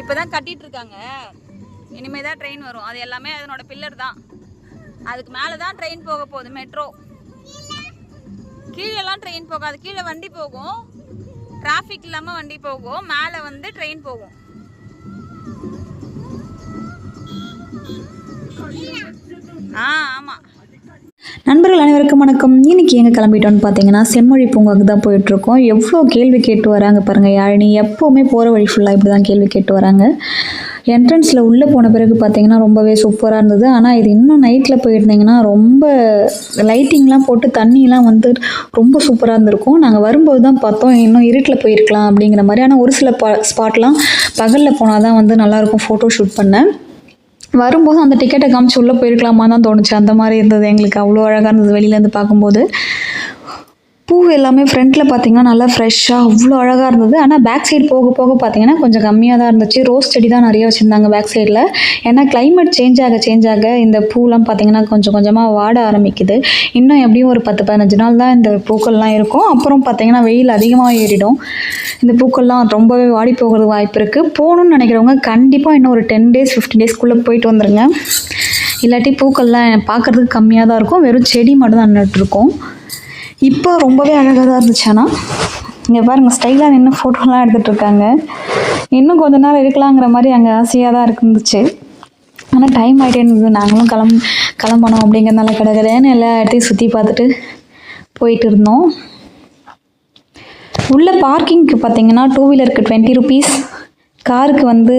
இப்போதான் கட்டிட்டு இருக்காங்க இனிமே தான் ட்ரெயின் வரும். அது எல்லாமே அதனோட பில்லர் தான். அதுக்கு மேலே தான் ட்ரெயின் போக போகுது மெட்ரோ கீழெல்லாம் ட்ரெயின் போகாது. கீழே வண்டி போகும். டிராஃபிக் இல்லாமல் வண்டி போகும். மேலே வந்து ட்ரெயின் போகும். நண்பர்கள் அனைவருக்கும் வணக்கம். இன்றைக்கி எங்கே கிளம்பிட்டோம்னு பார்த்தீங்கன்னா செம்மொழி பூங்காவுக்கு தான் போயிட்டுருக்கோம். எவ்வளோ கேள்வி கேட்டு வராங்க பாருங்கள் யாழினி. எப்போவுமே போகிற வழி ஃபுல்லாக இப்படி தான் கேள்வி கேட்டு வராங்க. என்ட்ரன்ஸில் உள்ளே போன பிறகு பார்த்தீங்கன்னா ரொம்பவே சூப்பராக இருந்தது. ஆனால் இது இன்னும் நைட்டில் போயிருந்தீங்கன்னா ரொம்ப லைட்டிங்லாம் போட்டு தண்ணியெலாம் வந்து ரொம்ப சூப்பராக இருந்திருக்கும். நாங்கள் வரும்போது தான் பார்த்தோம் இன்னும் இருட்டில் போயிருக்கலாம் அப்படிங்கிற மாதிரி. ஆனால் ஒரு சில ப ஸ்பாட்லாம் பகலில் போனால் தான் வந்து நல்லாயிருக்கும் ஃபோட்டோ ஷூட் பண்ண. வரும்போது அந்த டிக்கெட்டை காமிச்சு உள்ளே போயிருக்கலாமா தான் தோணுச்சு. அந்த மாதிரி இருந்தது. எங்களுக்கு அவ்வளோ அழகாக இருந்தது வெளியிலேருந்து பார்க்கும்போது. பூ எல்லாமே ஃப்ரண்ட்டில் பார்த்தீங்கன்னா நல்லா ஃப்ரெஷ்ஷாக அவ்வளோ அழகாக இருந்தது. ஆனால் பேக் சைடு போக போக பார்த்தீங்கன்னா கொஞ்சம் கம்மியாக தான் இருந்துச்சு. ரோஸ் செடி தான் நிறைய வச்சுருந்தாங்க பேக் சைடில் ஏன்னா கிளைமேட் சேஞ்ச் ஆக சேஞ்ச் ஆக இந்த பூலாம் பார்த்தீங்கன்னா கொஞ்சம் கொஞ்சமாக வாட ஆரம்பிக்குது. இன்னும் எப்படியும் ஒரு பத்து பதினஞ்சு நாள் தான் இந்த பூக்கள்லாம் இருக்கும். அப்புறம் பார்த்தீங்கன்னா வெயில் அதிகமாக ஏறிடும். இந்த பூக்கள்லாம் ரொம்பவே வாடி போகிறது வாய்ப்பு இருக்குது போகணுன்னு நினைக்கிறவங்க கண்டிப்பாக இன்னும் ஒரு டென் டேஸ் ஃபிஃப்டின் டேஸ்க்குள்ளே போயிட்டு வந்துருங்க. இல்லாட்டி பூக்கள்லாம் பார்க்குறதுக்கு கம்மியாக தான் இருக்கும். வெறும் செடி மட்டும் தான் நட்டுருக்கோம். இப்போ ரொம்பவே அழகாக தான் இருந்துச்சு. ஆனால் இங்கே பாருங்கள் ஸ்டைலாக நின்று ஃபோட்டோலாம் எடுத்துகிட்டு இருக்காங்க இன்னும் கொஞ்ச நேரம் இருக்கலாங்கிற மாதிரி அங்கே ஆசையாக தான் இருந்துச்சு. ஆனால் டைம் ஆகிட்டே இருந்தது நாங்களும் கிளம்ப கிளம்பணும் அப்படிங்கிறதுனால கிடக்கிறேன்னு எல்லா இடத்தையும் சுற்றி பார்த்துட்டு போயிட்டு இருந்தோம். உள்ள பார்க்கிங்க்கு பார்த்தீங்கன்னா டூ வீலருக்கு டுவெண்ட்டி ருபீஸ் காருக்கு வந்து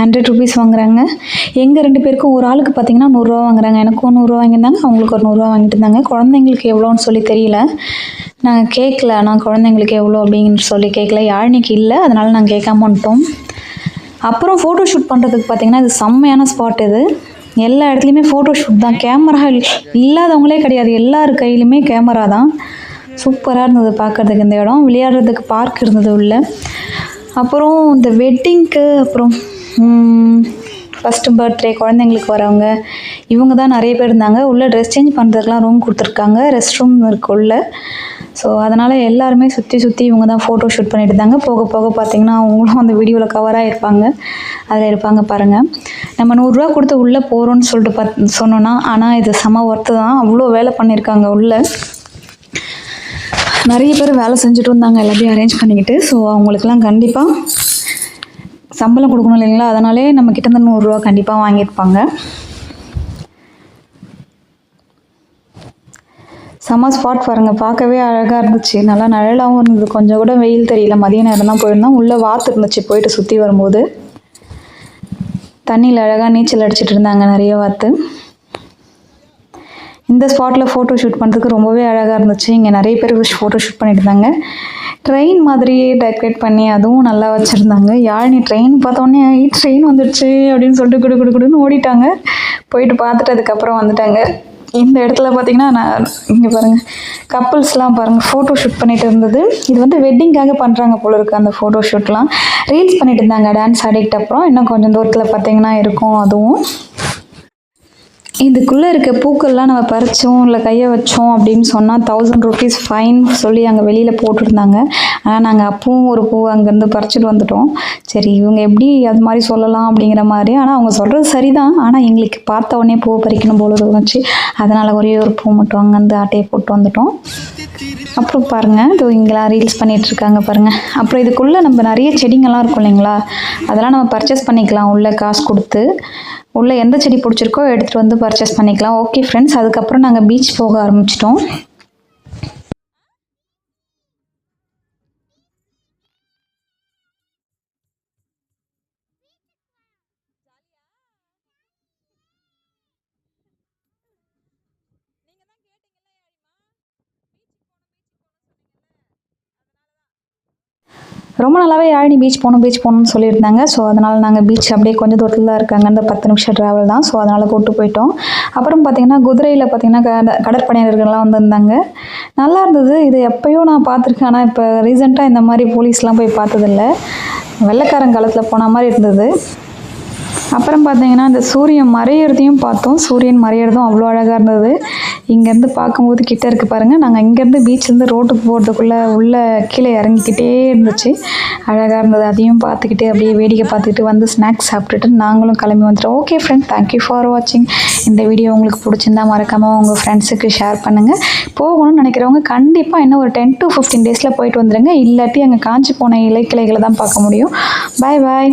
ஹண்ட்ரட் ருபீஸ் வாங்குறாங்க. எங்கள் ரெண்டு பேருக்கும் ஒரு ஆளுக்கு பார்த்தீங்கன்னா நூறுரூவா வாங்குறாங்க. எனக்கும் நூறுரூவா வாங்கியிருந்தாங்க. அவங்களுக்கு ஒரு நூறுரூவா வாங்கிட்டு இருந்தாங்க. குழந்தைங்களுக்கு எவ்வளோன்னு சொல்லி தெரியல. நாங்கள் கேட்கல நான் குழந்தைங்களுக்கு எவ்வளோ அப்படின்னு சொல்லி கேட்கல யாழ்னிக்கு இல்லை. அதனால் நாங்கள் கேட்காம வந்துட்டோம். அப்புறம் ஃபோட்டோ ஷூட் பண்ணுறதுக்கு பார்த்தீங்கன்னா இது செம்மையான ஸ்பாட் இது. எல்லா இடத்துலையுமே ஃபோட்டோ ஷூட் தான். கேமரா இல்லாதவங்களே கிடையாது. எல்லார் கையிலுமே கேமரா தான். சூப்பராக இருந்தது பார்க்குறதுக்கு இந்த இடம். விளையாடுறதுக்கு பார்க் இருந்தது உள்ள. அப்புறம் இந்த வெட்டிங்க்கு அப்புறம் ஃபஸ்ட்டு பர்த்டே குழந்தைங்களுக்கு வரவங்க இவங்க தான் நிறைய பேர் இருந்தாங்க. உள்ளே ட்ரெஸ் சேஞ்ச் பண்ணுறதுக்குலாம் ரூம் கொடுத்துருக்காங்க. ரெஸ்ட் ரூம் இருக்கு உள்ளே. ஸோ அதனால் எல்லாருமே சுற்றி சுற்றி இவங்க தான் ஃபோட்டோ ஷூட் பண்ணிட்டு இருந்தாங்க. போக போக பார்த்திங்கன்னா அவங்களும் அந்த வீடியோவில் கவராக இருப்பாங்க அதில் இருப்பாங்க பாருங்கள் நம்ம நூறுரூவா கொடுத்து உள்ளே போகிறோன்னு சொல்லிட்டு பார்த்து சொன்னோன்னா ஆனால் இது செம ஒர்த்து தான். அவ்வளோ வேலை பண்ணியிருக்காங்க உள்ளே. நிறைய பேர் வேலை செஞ்சுட்டு இருந்தாங்க எல்லாத்தையும் அரேஞ்ச் பண்ணிக்கிட்டு. ஸோ அவங்களுக்குலாம் கண்டிப்பாக சம்பளம் கொடுக்கணும் இல்லைங்களா? அதனாலே நம்ம கிட்ட இருந்து நூறுரூவா கண்டிப்பாக வாங்கியிருப்பாங்க. செம்ம ஸ்பாட் பாருங்கள் பார்க்கவே அழகாக இருந்துச்சு. நல்லா நிழலாகவும் இருந்தது. கொஞ்சம் கூட வெயில் தெரியல. மதிய நேரம் தான் போயிருந்தோம். உள்ளே வாத்து இருந்துச்சு. போயிட்டு சுற்றி வரும்போது. தண்ணியில் அழகாக நீச்சல் அடிச்சிட்டு இருந்தாங்க நிறைய வாத்து. இந்த ஸ்பாட்டில் ஃபோட்டோ ஷூட் பண்ணுறதுக்கு ரொம்பவே அழகாக இருந்துச்சு. இங்கே நிறைய பேர் ஃபோட்டோ ஷூட் பண்ணிட்டு இருந்தாங்க. ட்ரெயின் மாதிரியே டெக்கரேட் பண்ணி அதுவும் நல்லா வச்சுருந்தாங்க. யாழினி ட்ரெயின் பார்த்தோன்னே ட்ரெயின் வந்துடுச்சு அப்படின்னு சொல்லிட்டு குடு குடு குடுன்னு ஓடிட்டாங்க. போயிட்டு பார்த்துட்டு அதுக்கப்புறம் வந்துட்டாங்க. இந்த இடத்துல பார்த்தீங்கன்னா நான் இங்கே பாருங்கள் கப்புள்ஸ்லாம் பாருங்கள் ஃபோட்டோ ஷூட் பண்ணிட்டு இருந்தது. இது வந்து வெட்டிங்காக பண்ணுறாங்க போல இருக்குது அந்த ஃபோட்டோ ஷூட்லாம் ரீல்ஸ் பண்ணிட்டு இருந்தாங்க டான்ஸ் ஆடிக்கிட்ட அப்புறம். இன்னும் கொஞ்சம் தூரத்தில் பார்த்தீங்கன்னா இருக்கும் அதுவும். இதுக்குள்ளே இருக்க பூக்கள்லாம் நம்ம பறித்தோம் இல்லை கையை வச்சோம் அப்படின்னு சொன்னால் தௌசண்ட் ருபீஸ் ஃபைன் சொல்லி அங்கே வெளியில் போட்டிருந்தாங்க. ஆனால் நாங்கள் அப்பவும் ஒரு பூ அங்கேருந்து பறிச்சுட்டு வந்துட்டோம். சரி இவங்க எப்படி அது மாதிரி சொல்லலாம் அப்படிங்கிற மாதிரி. ஆனால் அவங்க சொல்கிறது சரிதான். ஆனால் எங்களுக்கு பார்த்த உடனே பூ பறிக்கணும் போல இருந்துச்சு அதனால் ஒரே ஒரு பூ மட்டும் அங்கேருந்து ஆட்டையை போட்டு வந்துட்டோம். அப்புறம் பாருங்கள் இது இங்கெல்லாம் ரீல்ஸ் பண்ணிகிட்ருக்காங்க இருக்காங்க பாருங்கள் அப்புறம் இதுக்குள்ளே நம்ம நிறைய செடிங்கள்லாம் இருக்கும் இல்லைங்களா? அதெல்லாம் நம்ம பர்ச்சேஸ் பண்ணிக்கலாம். உள்ளே காசு கொடுத்து. உள்ளே எந்த செடி பிடிச்சிருக்கோ எடுத்துகிட்டு வந்து பர்ச்சேஸ் பண்ணிக்கலாம். ஓகே ஃப்ரெண்ட்ஸ் அதுக்கப்புறம் நாங்கள் பீச் போக ஆரம்பிச்சிட்டோம். ரொம்ப நல்லாவே யாழினி பீச் போகணும் பீச் போகணும்னு சொல்லியிருந்தாங்க. ஸோ அதனால் நாங்கள் பீச் அப்படியே கொஞ்சம் தூரத்தில் தான் இருக்காங்க அந்த பத்து நிமிஷம் ட்ராவல் தான். ஸோ அதனால் கூப்பிட்டு போயிட்டோம். அப்புறம் பார்த்திங்கன்னா குதிரையில் பார்த்தீங்கன்னா கட கடற்படையினர்கள்லாம் வந்திருந்தாங்க. நல்லா இருந்தது. இது எப்பயோ நான் பார்த்துருக்கேன். ஆனால் இப்போ ரீசெண்டாக இந்த மாதிரி போலீஸ்லாம் போய் பார்த்ததில்ல. வெள்ளைக்காரன் காலத்தில் போன மாதிரி இருந்தது. அப்புறம் பார்த்தீங்கன்னா இந்த சூரியன் மறையிறதையும் பார்த்தோம். சூரியன் மறையிறதும் அவ்வளோ அழகாக இருந்தது. இங்கேருந்து பார்க்கும்போது கிட்டே இருக்கு பாருங்கள் நாங்கள் இங்கேருந்து பீச்லேருந்து ரோட்டுக்கு போகிறதுக்குள்ளே உள்ளே கீழே இறங்கிக்கிட்டே இருந்துச்சு. அழகாக இருந்தது. அதையும் பார்த்துக்கிட்டு அப்படியே வேடிக்கை பார்த்துக்கிட்டு வந்து ஸ்நாக்ஸ் சாப்பிட்டுட்டு நாங்களும் கிளம்பி வந்துட்டோம். ஓகே ஃப்ரெண்ட் தேங்க்யூ ஃபார் வாட்சிங் இந்த வீடியோ உங்களுக்கு பிடிச்சிருந்தா மறக்காமல் உங்கள் ஃப்ரெண்ட்ஸுக்கு ஷேர் பண்ணுங்கள் போகணும்னு நினைக்கிறவங்க கண்டிப்பாக இன்னும் ஒரு டென் டு ஃபிஃப்டீன் டேஸில் போயிட்டு வந்துடுங்க இல்லாட்டி அங்கே காஞ்சி போன இலைக்கிளைகளை தான் பார்க்க முடியும். பாய் பாய்